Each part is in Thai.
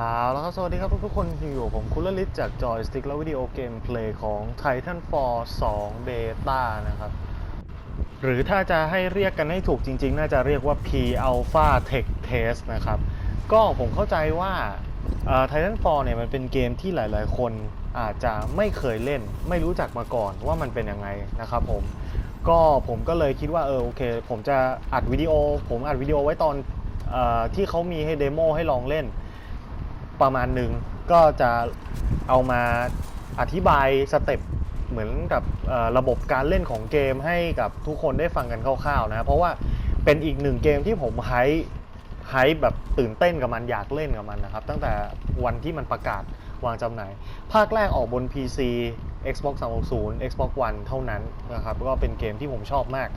เอาแล้วครับ สวัสดีครับทุกๆคนอยู่ผมคุณลลิตจากจอยสติ๊กและวิดีโอเกมเพลย์ของ Titanfall 2 Beta นะครับ หรือถ้าจะให้เรียกกันให้ถูกจริง ๆ น่าจะเรียกว่า P Alpha Tech Test นะครับ ก็ผมเข้าใจว่า Titanfall เนี่ยมันเป็นเกมที่หลายๆ คนอาจจะไม่เคยเล่น ไม่รู้จักมาก่อนว่ามันเป็นยังไงนะครับผมก็ผมก็เลยคิดว่าเออโอเค ผมจะอัดวิดีโอ ผมอัดวิดีโอไว้ตอนอที่เขามีให้เดโมให้ลองเล่น ประมาณหนึ่งก็จะเอามาอธิบายสเต็ปเหมือนกับระบบการเล่นของเกมให้กับทุกคนได้ฟังกันคร่าวๆนะเพราะว่าเป็นอีกหนึ่งเกมที่ผมไฮไฮแบบตื่นเต้นกับมันอยากเล่นกับมันนะครับ ตั้งแต่วันที่มันประกาศวางจำหน่าย ภาคแรกออกบน PC Xbox 360 Xbox One เท่านั้นนะครับ ก็เป็นเกมที่ผมชอบมาก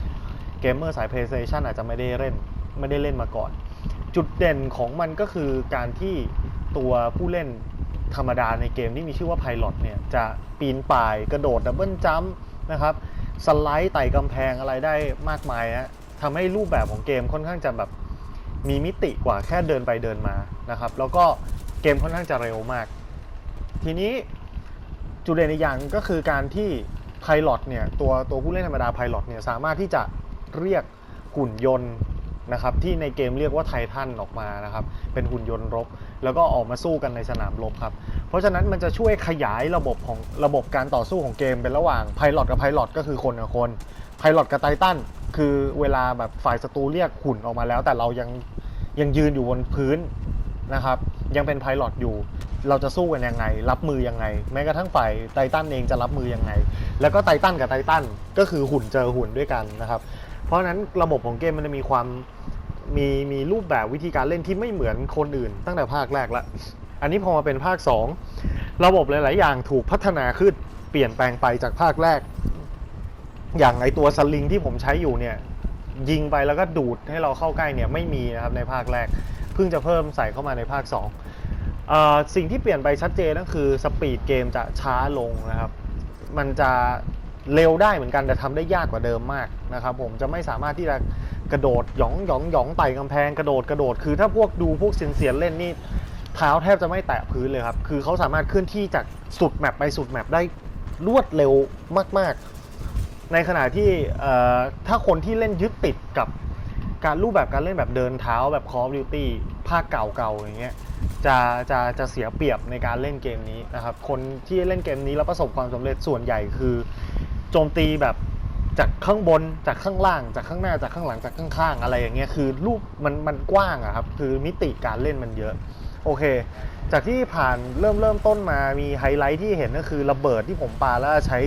เกมเมอร์สาย PlayStation อาจจะไม่ได้เล่น ไม่ได้เล่นมาก่อน จุดเด่นของมันก็คือการที่ ตัวผู้เล่นธรรมดาในเกมที่มีชื่อว่า Pilot เนี่ยจะปีนป่ายกระโดดดับเบิลจัมป์นะครับสไลด์ไต่กำแพงอะไรได้มากมายฮะทำให้รูปแบบของเกมค่อนข้างจะแบบมีมิติกว่าแค่เดินไปเดินมานะครับ แล้วก็เกมค่อนข้างจะเร็วมาก ทีนี้จุดเด่นอีกอย่างก็คือการที่ Pilot เนี่ยตัวตัวผู้เล่นธรรมดา Pilot เนี่ยสามารถที่จะเรียกหุ่นยนต์ นะครับที่ในเกมเรียกว่าไททันออกมานะครับเป็นหุ่นยนต์รบ แล้วก็ออกมาสู้กันในสนามรบครับเพราะฉะนั้นมันจะช่วยขยายระบบของระบบการต่อสู้ของเกมเป็นระหว่าง Pilot กับ Pilot ก็คือคนกับคน Pilot กับไททันคือเวลาแบบฝ่ายศัตรูเรียกหุ่นออกมาแล้ว แต่เรายังยังยืนอยู่บนพื้นนะครับยังเป็น Pilot อยู่ เราจะสู้กันยังไง รับมือยังไง แม้กระทั่งฝ่ายไททันเองจะรับมือยังไง แล้วก็ไททันกับไททันก็คือหุ่นเจอหุ่นด้วยกันนะครับ ราะฉะนั้นระบบของเกมมันจะมีความมีมีรูปแบบวิธีการเล่นที่ไม่เหมือนคนอื่น ตั้งแต่ภาคแรกละ อันนี้พอมาเป็นภาค 2 ระบบหลาย ๆ อย่างถูกพัฒนาขึ้นเปลี่ยนแปลงไปจากภาคแรก อย่างไอตัวสลิงที่ผมใช้อยู่เนี่ย ยิงไปแล้วก็ดูดให้เราเข้าใกล้เนี่ยไม่มีนะครับในภาคแรก เพิ่งจะเพิ่มใส่เข้ามาในภาค2เอ่อสิ่งที่เปลี่ยนไปชัดเจนก็คือสปีดเกมจะช้าลงนะครับ มันจะ เร็วได้เหมือนกันแต่ทำได้ยากกว่าเดิมมากนะครับผมจะไม่สามารถที่จะกระโดดหยองหยองหยองไต่กำแพงกระโดดกระโดดคือถ้าพวกดูพวกเซียนเซียนเล่นนี่เท้าแทบจะไม่แตะพื้นเลยครับคือเขาสามารถเคลื่อนที่จากสุดแมปไปสุดแมปได้รวดเร็วมาก ๆ ในขณะที่ถ้าคนที่เล่นยึดติดกับการรูปแบบการเล่นแบบเดินเท้าแบบ Call of Duty ภาคเก่าๆอย่างเงี้ยจะจะจะเสียเปรียบในการเล่นเกมนี้นะครับ คนที่เล่นเกมนี้แล้วประสบความสำเร็จส่วนใหญ่คือ โจมตีแบบจากข้างบนจากข้างล่าง จากข้างหน้าจากข้างหลังจากข้างๆอะไรอย่างเงี้ยคือรูปมันมันกว้างอะครับคือมิติการเล่นมันเยอะ โอเค จากที่ผ่านเริ่มเริ่มต้นมามีไฮไลท์ที่เห็นก็คือระเบิดที่ผมปาแล้วใช้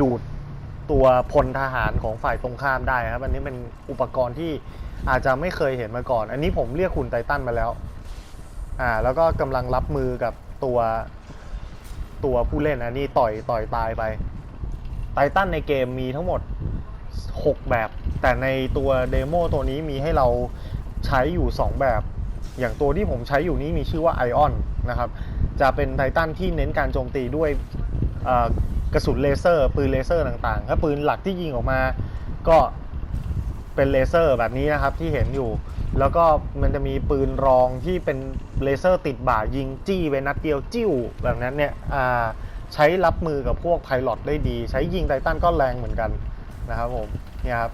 ดูดตัวพลทหารของฝ่ายตรงข้ามได้ครับอันนี้เป็นอุปกรณ์ที่อาจจะไม่เคยเห็นมาก่อน อันนี้ผมเรียกหุ่นไททันมาแล้วอ่าแล้วก็กำลังรับมือกับตัวตัวผู้เล่นอันนี้ต่อยต่อยตายไป ไททันในเกมมีทั้งหมด 6 แบบ แต่ในตัวเดโมตัวนี้มีให้เราใช้อยู่ 2 แบบ อย่างตัวที่ผมใช้อยู่นี้มีชื่อว่าไอออนนะครับ จะเป็นไททันที่เน้นการโจมตีด้วยกระสุนเลเซอร์ ปืนเลเซอร์ต่างๆถ้าปืนหลักที่ยิงออกมาก็เป็นเลเซอร์แบบนี้นะครับที่เห็นอยู่ แล้วก็มันจะมีปืนรองที่เป็นเลเซอร์ติดบ่ายิงจี้ไปนัดเดียวจิ้วแบบนั้นเนี่ยอ่า ใช้รับมือกับพวกไพลอตได้ดี ใช้ยิงไททันก็แรงเหมือนกันนะครับผมเนี่ยครับ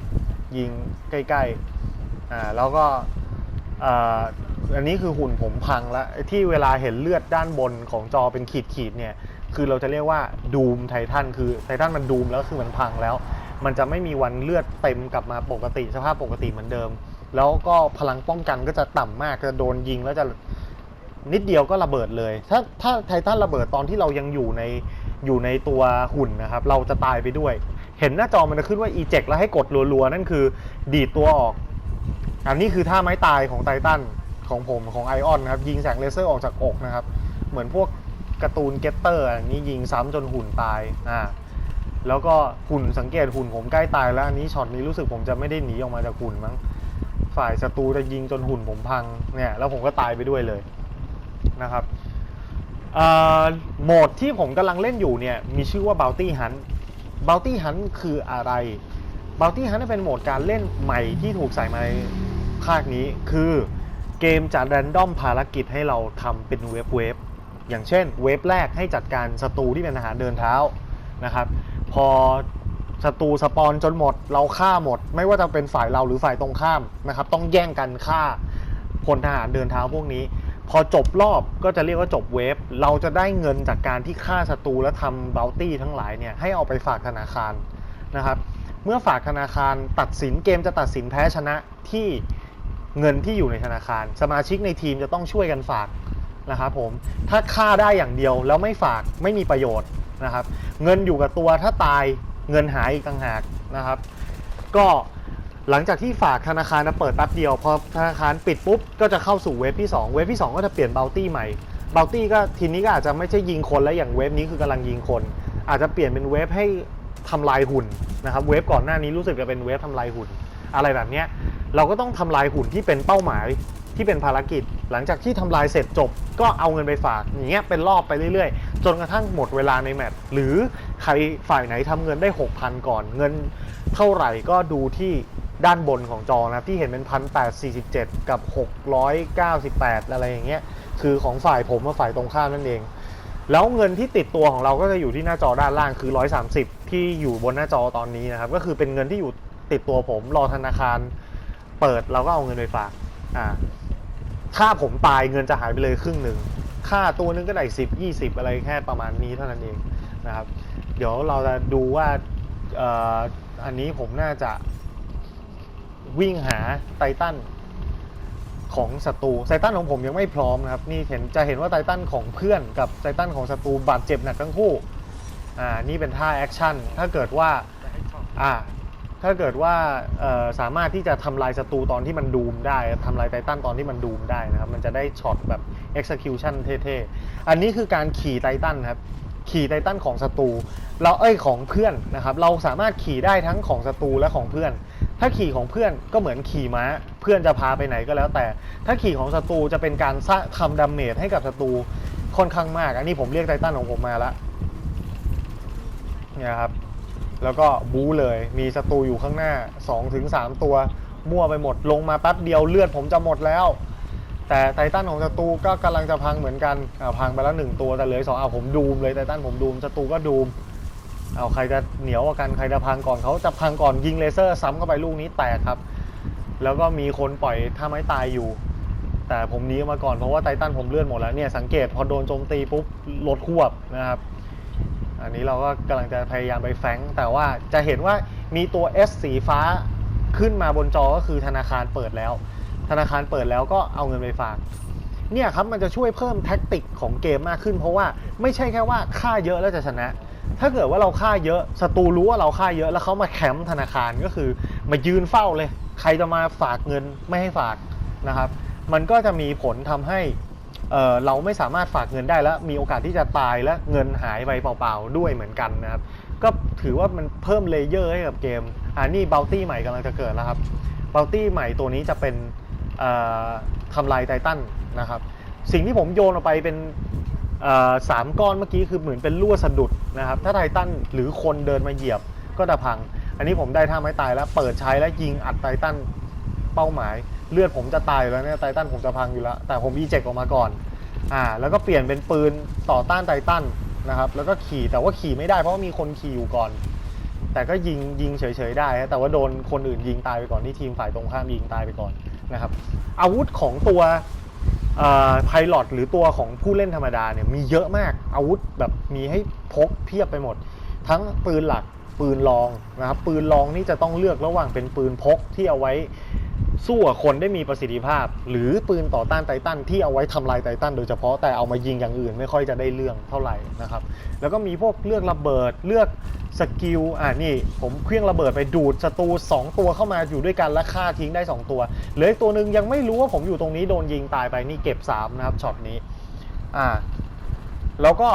ยิงใกล้ๆอ่าแล้วก็อ่าอันนี้คือหุ่นผมพังแล้วที่เวลาเห็นเลือดด้านบนของจอเป็นขีดๆเนี่ยคือเราจะเรียกว่าดูมไททันคือไททันมันดูมแล้วคือมันพังแล้ว มันจะไม่มีวันเลือดเต็มกลับมาปกติสภาพปกติเหมือนเดิม แล้วก็พลังป้องกันก็จะต่ำมากจะโดนยิงแล้วจะ นิดเดียวก็ระเบิดเลย ถ้าถ้าไททันระเบิดตอนที่เรายังอยู่ในอยู่ในตัวหุ่นนะครับ เราจะตายไปด้วย เห็นหน้าจอมันจะขึ้นว่า eject แล้วให้กดรัวๆ นั่นคือดีดตัวออก อันนี้คือท่าไม้ตายของไททันของผมของไอออนนะครับ ยิงแสงเลเซอร์ออกจากอกนะครับ เหมือนพวกการ์ตูนเกตเตอร์อันนี้ยิงซ้ำจนหุ่นตายอ่าแล้วก็หุ่นสังเกตหุ่นผมใกล้ตายแล้วอันนี้ช็อตนี้รู้สึกผมจะไม่ได้หนีออกมาจากหุ่นมั้งฝ่ายศัตรูจะยิงจนหุ่นผมพังเนี่ยแล้วผมก็ตายไปด้วยเลย นะครับโหมดที่ผมกำลังเล่นอยู่เนี่ยมีชื่อว่า Bounty Hunt Bounty Hunt คืออะไร Bounty Hunt เป็นโหมดการเล่นใหม่ที่ถูกใส่มาในภาคนี้ คือเกมจะแรนดอมภารกิจให้เราทำเป็นเวฟเวฟอย่างเช่นเวฟแรกให้จัดการศัตรูที่เป็นทหารเดินเท้านะครับ พอศัตรูสปอนจนหมดเราฆ่าหมด ไม่ว่าจะเป็นฝ่ายเราหรือฝ่ายตรงข้ามนะครับ ต้องแย่งกันฆ่าพลทหารเดินเท้าพวกนี้ พอจบรอบก็จะเรียกว่าจบเวฟ เราจะได้เงินจากการที่ฆ่าศัตรูและทำบัลตี้ทั้งหลายเนี่ยให้เอาไปฝากธนาคารนะครับ เมื่อฝากธนาคารตัดสินเกมจะตัดสินแพ้ชนะที่เงินที่อยู่ในธนาคาร สมาชิกในทีมจะต้องช่วยกันฝากนะครับผม ถ้าฆ่าได้อย่างเดียวแล้วไม่ฝากไม่มีประโยชน์นะครับ เงินอยู่กับตัวถ้าตายเงินหายอีกต่างหากนะครับ ก็ หลังจากที่ฝากธนาคารเปิดแป๊บเดียวพอธนาคารปิดปุ๊บก็จะเข้าสู่เวฟที่ 2 เวฟที่ 2 ก็จะเปลี่ยนเบลตี้ใหม่เบลตี้ก็ทีนี้ก็อาจจะไม่ใช่ยิงคนแล้วอย่างเวฟนี้คือกำลังยิงคน อาจจะเปลี่ยนเป็นเวฟให้ทำลายหุ่นนะครับเวฟก่อนหน้านี้รู้สึกจะเป็นเวฟทำลายหุ่น อะไรแบบเนี้ยเราก็ต้องทำลายหุ่นที่เป็นเป้าหมายที่เป็นภารกิจ หลังจากที่ทำลายเสร็จจบก็เอาเงินไปฝากอย่างเงี้ยเป็นรอบไปเรื่อยๆ จนกระทั่งหมดเวลาในแมตช์หรือใครฝ่ายไหนทำเงินได้ 6,000 ก่อนเงินเท่าไหร่ก็ดูที่ ด้านบนของจอนะครับ ที่เห็นเป็นพันแปดสี่สิบเจ็ดกับหกร้อยเก้าสิบแปดอะไรอย่างเงี้ยคือของฝ่ายผมกับฝ่ายตรงข้ามนั่นเอง แล้วเงินที่ติดตัวของเราก็จะอยู่ที่หน้าจอด้านล่างคือ 130 ที่อยู่บนหน้าจอตอนนี้นะครับ ก็คือเป็นเงินที่อยู่ติดตัวผมรอธนาคารเปิดเราก็เอาเงินไปฝากอ่าถ้าผมตายเงินจะหายไปเลยครึ่งหนึ่งค่าตัวนึงก็ได้สิบยี่สิบอะไรแค่ประมาณนี้เท่านั้นเองนะครับ เดี๋ยวเราจะดูว่าอออันนี้ผมน่าจะ วิ่งหาไททันของศัตรูไททันของผมยังไม่พร้อมนะครับ นี่เห็นจะเห็นว่าไททันของเพื่อนกับไททันของศัตรูบาดเจ็บหนักทั้งคู่อ่านี่เป็นท่าแอคชั่นถ้าเกิดว่าอ่าถ้าเกิดว่าสามารถที่จะทำลายศัตรูตอนที่มันดูมได้ทำลายไททันตอนที่มันดูมได้นะครับ มันจะได้ช็อตแบบ execution เท่ๆ อันนี้คือการขี่ไททันครับขี่ไททันของศัตรูเราเอ้ยของเพื่อนนะครับ เราสามารถขี่ได้ทั้งของศัตรูและของเพื่อน ถ้าขี่ของเพื่อนก็เหมือนขี่ม้า เพื่อนจะพาไปไหนก็แล้วแต่ ถ้าขี่ของศัตรูจะเป็นการทำดาเมจให้กับศัตรูค่อนข้างมาก อันนี้ผมเรียกไททันของผมมาแล้วเนี่ยครับ แล้วก็บู๊เลยมีศัตรูอยู่ข้างหน้า 2-3 ตัวมั่วไปหมดลงมาแป๊บเดียวเลือดผมจะหมดแล้ว แต่ไททันของศัตรูก็กำลังจะพังเหมือนกันพังไปแล้วหนึ่งตัวแต่เหลือสองเอาผมดูมเลยไททันผมดูมศัตรูก็ดูม เอาใครจะเหนียวกว่ากันใครจะพังก่อนเขาจะพังก่อนยิงเลเซอร์ซ้ำเข้าไปลูกนี้แตกครับ แล้วก็มีคนปล่อยท่าไม้ตายอยู่ แต่ผมหนีออกมาก่อนเพราะว่าไททันผมเลื่อนหมดแล้วเนี่ยสังเกตพอโดนโจมตีปุ๊บลดควบนะครับอันนี้เราก็กำลังจะพยายามไปแฟงแต่ว่าจะเห็นว่ามีตัว S สีฟ้าขึ้นมาบนจอก็คือธนาคารเปิดแล้ว ธนาคารเปิดแล้วก็เอาเงินไปฝากเนี่ยครับมันจะช่วยเพิ่มแท็กติกของเกมมากขึ้น เพราะว่าไม่ใช่แค่ว่าค่าเยอะแล้วจะชนะ ถ้าเกิดว่าเราค่าเยอะศัตรูรู้ว่าเราค่าเยอะ แล้วเขามาแคมป์ธนาคารก็คือ มายืนเฝ้าเลย ใครจะมาฝากเงินไม่ให้ฝากนะครับ มันก็จะมีผลทำให้เเราไม่สามารถฝากเงินได้แล้วมีโอกาสที่จะตายและเงินหายไปเปล่าๆด้วยเหมือนกันนะครับ ก็ถือว่ามันเพิ่มเลเยอร์ให้กับเกมอ่านี่เบลตี้ใหม่กำลังจะเกิดแล้วครับเบลตี้ใหม่ตัวนี้จะเป็นทำลายไททันนะครับ สิ่งที่ผมโยนออกไปเป็น สามก้อนเมื่อกี้คือเหมือนเป็นลวดสะดุดนะครับ ถ้าไททันหรือคนเดินมาเหยียบก็จะพัง อันนี้ผมได้ท่าไม้ตายแล้วเปิดใช้แล้วยิงอัดไททันเป้าหมาย เลือดผมจะตายแล้วเนี่ยไททันผมจะพังอยู่แล้ว แต่ผมอีเจกออกมาก่อนอ่าแล้วก็เปลี่ยนเป็นปืนต่อต้านไททันนะครับแล้วก็ขี่แต่ว่าขี่ไม่ได้เพราะว่ามีคนขี่อยู่ก่อน แต่ก็ยิงยิงเฉยๆได้ แต่ว่าโดนคนอื่นยิงตายไปก่อนที่ทีมฝ่ายตรงข้ามยิงตายไปก่อนนะครับอาวุธของตัว ไพลอตหรือตัวของผู้เล่นธรรมดาเนี่ยมีเยอะมากอาวุธแบบมีให้พกเพียบไปหมด ทั้งปืนหลักปืนรองนะครับปืนรองนี่จะต้องเลือกระหว่างเป็นปืนพกที่เอาไว้ สู้กับคนได้มีประสิทธิภาพ หรือปืนต่อต้านไททันที่เอาไว้ทำลายไททันโดยเฉพาะแต่เอามายิงอย่างอื่นไม่ค่อยจะได้เรื่องเท่าไหร่นะครับ แล้วก็มีพวกเลือกระเบิดเลือกสกิลอ่านี่ผมเครื่องระเบิดไปดูดศัตรู2 ตัวเข้ามาอยู่ด้วยกันและฆ่าทิ้งได้ 2 ตัวเหลืออีกตัวหนึ่งยังไม่รู้ว่าผมอยู่ตรงนี้โดนยิงตายไปนี่เก็บ3นะครับช็อตนี้อ่าแล้วก็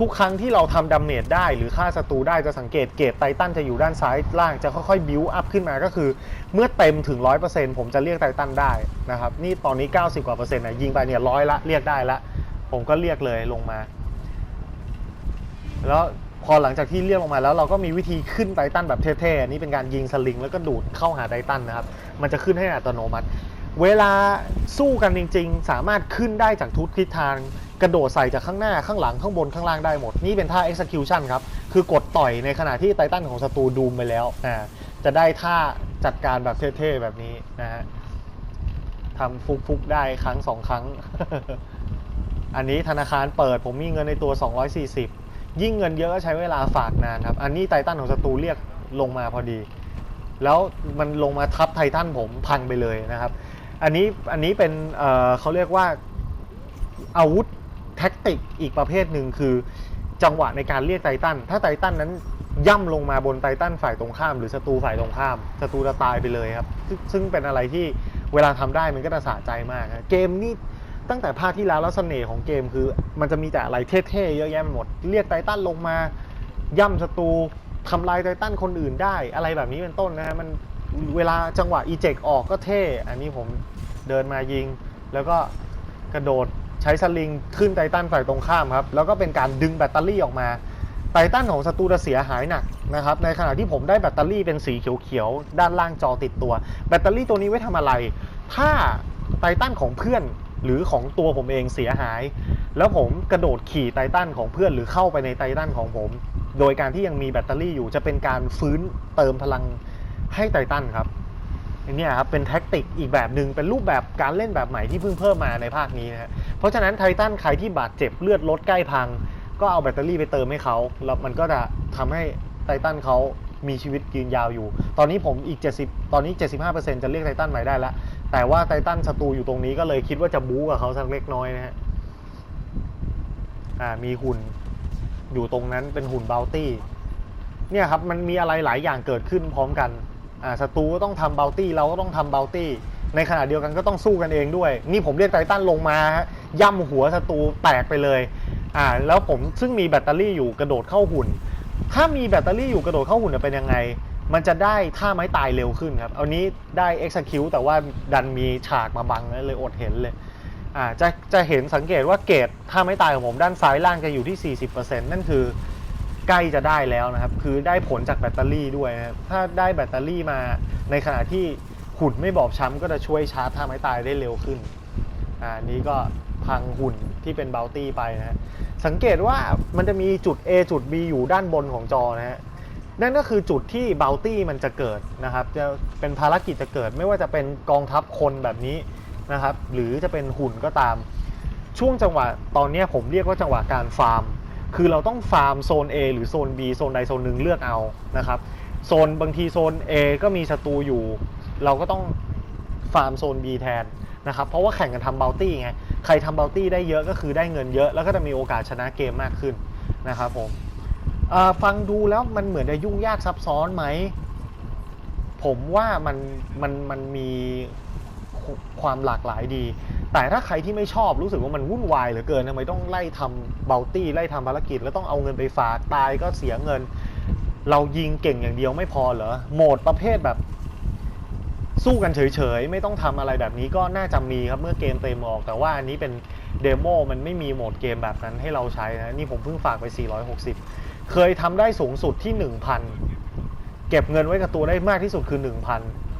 ทุกครั้งที่เราทำดาเมจได้ หรือฆ่าศัตรูได้จะสังเกตเกรดไททันจะอยู่ด้านซ้ายล่างจะค่อยๆบิวอัพขึ้นมาก็คือ เมื่อเต็มถึง 100%ผมจะเรียกไททันได้นะครับนี่ตอนนี้ 90 กว่าเปอร์เซ็นต์นะยิงไปเนี่ยร้อยละเรียกได้ละ ผมก็เรียกเลยลงมา แล้วพอหลังจากที่เรียกลงมาแล้วเราก็มีวิธีขึ้นไททันแบบเท่ๆนนี่เป็นการยิงสลิง แล้วก็ดูดเข้าหาไททันนะครับ มันจะขึ้นให้อัตโนมัติ เวลาสู้กันจริง ๆ สามารถขึ้นได้จากทุกทิศทาง กระโดดใส่จากข้างหน้าข้างหลังข้างบนข้างล่างได้หมด นี่เป็นท่า execution ครับ คือกดต่อยในขณะที่ไททันของศัตรูดูมไปแล้วอ่าจะได้ท่าจัดการแบบเท่ๆแบบนี้นะฮะทำฟุกๆได้ครั้งสองครั้ง อันนี้ธนาคารเปิดผมมีเงินในตัว 240 ยิ่งเงินเยอะก็ใช้เวลาฝากนานครับ อันนี้ไททันของศัตรูเรียกลงมาพอดี แล้วมันลงมาทับไททันผมพังไปเลยนะครับ อันนี้อันนี้เป็นเเขาเรียกว่าอาวุธ แท็กติกอีกประเภทหนึ่งคือ จังหวะในการเรียกไททันถ้าไททันนั้นย่ำลงมาบนไททันฝ่ายตรงข้าม หรือศัตรูฝ่ายตรงข้ามศัตรูจะตายไปเลยครับ ซึ่งเป็นอะไรที่เวลาทำได้มันก็จะสะใจมากเกมนี้ตั้งแต่ภาคที่แล้วแล้วเสน่ห์ของเกมคือ มันจะมีแต่อะไรเท่ๆเยอะแยะไปหมด เรียกไททันลงมา ย่ำศัตรูทำลายไททันคนอื่นได้ อะไรแบบนี้เป็นต้นนะฮะมันเวลาจังหวะอีเจกออกก็เท่ อันนี้ผมเดินมายิง แล้วก็กระโดด ใช้สลิงขึ้นไททันฝ่ายตรงข้ามครับ แล้วก็เป็นการดึงแบตเตอรี่ออกมา ไททันของศัตรูจะเสียหายหนักนะครับ ในขณะที่ผมได้แบตเตอรี่เป็นสีเขียวๆ ด้านล่างจอติดตัว แบตเตอรี่ตัวนี้ไว้ทำอะไร ถ้าไททันของเพื่อนหรือของตัวผมเองเสียหาย แล้วผมกระโดดขี่ไททันของเพื่อนหรือเข้าไปในไททันของผม โดยการที่ยังมีแบตเตอรี่อยู่จะเป็นการฟื้นเติมพลังให้ไททันครับ เนี้ยครับเป็นแท็กติกอีกแบบหนึ่งเป็นรูปแบบการเล่นแบบใหม่ที่เพิ่งเพิ่มมาในภาคนี้นะฮะเพราะฉะนั้นไททันใครที่บาดเจ็บเลือดลดใกล้พัง ก็เอาแบตเตอรี่ไปเติมให้เขาแล้วมันก็จะทำให้ไททันเขามีชีวิตยืนยาวอยู่ ตอนนี้ผมอีก 70 ตอนนี้ 75%จะเรียกไททันใหม่ได้แล้ว แต่ว่าไททันศัตรูอยู่ตรงนี้ก็เลยคิดว่าจะบู๊กับเขาสักเล็กน้อยนะฮะอ่ามีหุ่นอยู่ตรงนั้นเป็นหุ่นบ o ลตี้เนี่ยครับมันมีอะไรหลายอย่างเกิดขึ้นพร้อมกัน ศัตรูก็ต้องทำเบลตี้เราก็ต้องทำเบลตี้ในขณะเดียวกันก็ต้องสู้กันเองด้วย นี่ผมเรียกไททันลงมาฮะย่ำหัวศัตรูแตกไปเลยอ่าแล้วผมซึ่งมีแบตเตอรี่อยู่กระโดดเข้าหุ่น ถ้ามีแบตเตอรี่อยู่กระโดดเข้าหุ่นจะเป็นยังไง มันจะได้ท่าไม้ตายเร็วขึ้นครับ เอานี้ได้ execute แต่ว่าดันมีฉากมาบังเลยอดเห็นเลยอ่าจะจะเห็นสังเกตว่าเกรดท่าไม้ตายของผมด้านซ้ายล่างจะอยู่ที่ 40%นั่นคือ ใกล้จะได้แล้วนะครับ คือได้ผลจากแบตเตอรี่ด้วยนะครับถ้าได้แบตเตอรี่มาในขณะที่หุ่นไม่บอบช้ำก็จะช่วยชาร์จท่าไม้ตายได้เร็วขึ้นอ่านี้ก็พังหุ่นที่เป็นเบลตี้ไปนะฮะสังเกตว่ามันจะมีจุด A จุด B อยู่ด้านบนของจอนะฮะนั่นก็คือจุดที่เบลตี้มันจะเกิดนะครับ จะเป็นภารกิจจะเกิดไม่ว่าจะเป็นกองทัพคนแบบนี้นะครับ หรือจะเป็นหุ่นก็ตาม ช่วงจังหวะตอนนี้ผมเรียกว่าจังหวะการฟาร์ม คือเราต้องฟาร์มโซน A หรือโซน B โซนใดโซนหนึ่งเลือกเอานะครับโซนบางทีโซน A ก็มีศัตรูอยู่ เราก็ต้องฟาร์มโซน B แทนนะครับเพราะว่าแข่งกันทำเบลตี้ไงใครทำเบลตี้ได้เยอะก็คือได้เงินเยอะ แล้วก็จะมีโอกาสชนะเกมมากขึ้นนะครับผมฟังดูแล้วมันเหมือนจะยุ่งยากซับซ้อนไหม ผมว่ามันมันมันมีความหลากหลายดี แต่ถ้าใครที่ไม่ชอบรู้สึกว่ามันวุ่นวายเหลือเกินทำไมต้องไล่ทำเบลตี้ไล่ทำภารกิจ แล้วต้องเอาเงินไปฝากตายก็เสียเงิน เรายิงเก่งอย่างเดียวไม่พอเหรอโหมดประเภทแบบ สู้กันเฉยๆ ไม่ต้องทำอะไรแบบนี้ก็น่าจะมีครับเมื่อเกมเต็มออก แต่ว่าอันนี้เป็นเดโมมันไม่มีโหมดเกมแบบนั้นให้เราใช้นะนี่ผมเพิ่งฝากไป 460 เคยทำได้สูงสุดที่ 1,000 เก็บเงินไว้กับตัวได้มากที่สุดคือ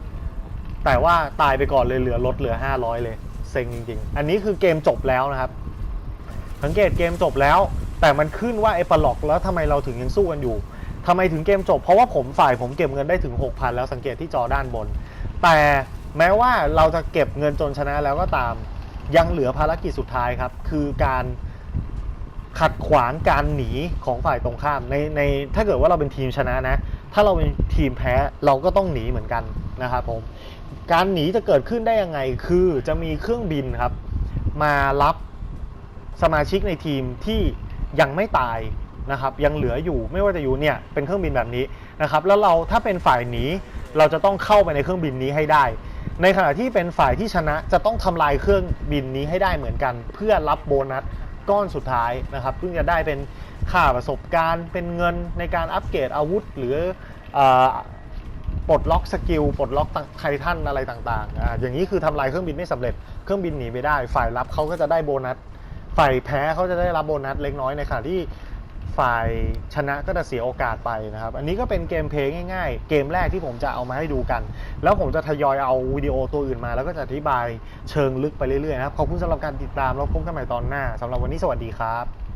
1,000 แต่ว่าตายไปก่อนเลยเหลือลดเหลือ 500 เลย เซ็งจริงๆ อันนี้คือเกมจบแล้วนะครับ สังเกตเกมจบแล้ว แต่มันขึ้นว่าไอ้ปลอกแล้วทำไมเราถึงยังสู้กันอยู่ทำไมถึงเกมจบ เพราะว่าผมฝ่ายผมเก็บเงินได้ถึง 6,000 แล้วสังเกตที่จอด้านบน แต่แม้ว่าเราจะเก็บเงินจนชนะแล้วก็ตาม ยังเหลือภารกิจสุดท้ายครับ คือการ ขัดขวางการหนีของฝ่ายตรงข้ามในในถ้าเกิดว่าเราเป็นทีมชนะนะ ถ้าเราเป็นทีมแพ้เราก็ต้องหนีเหมือนกันนะครับผมการหนีจะเกิดขึ้นได้ยังไงคือจะมีเครื่องบินครับ มารับสมาชิกในทีมที่ยังไม่ตายนะครับยังเหลืออยู่ไม่ว่าจะอยู่เนี่ยเป็นเครื่องบินแบบนี้นะครับแล้วเราถ้าเป็นฝ่ายหนีเราจะต้องเข้าไปในเครื่องบินนี้ให้ได้ ในขณะที่เป็นฝ่ายที่ชนะจะต้องทำลายเครื่องบินนี้ให้ได้เหมือนกัน เพื่อรับโบนัส ก้อนสุดท้ายนะครับเพิ่งจะได้เป็นค่าประสบการณ์ เป็นเงินในการอัปเกรดอาวุธ หรืออปลดล็อกสกิลปลดล็อกไททันอะไรต่างๆออย่างนี้คือทำลายเครื่องบินไม่สำเร็จ เครื่องบินหนีไปได้ ฝ่ายรับเขาก็จะได้โบนัส ฝ่ายแพ้เขาจะได้รับโบนัสเล็กน้อยในขณะที่ ฝ่ายชนะก็จะเสียโอกาสไปนะครับ อันนี้ก็เป็นเกมเพลย์ง่ายๆ เกมแรกที่ผมจะเอามาให้ดูกัน แล้วผมจะทยอยเอาวิดีโอตัวอื่นมา แล้วก็จะอธิบายเชิงลึกไปเรื่อยๆนะครับ ขอบคุณสำหรับการติดตามแล้วพบกันใหม่ตอนหน้าสำหรับวันนี้สวัสดีครับ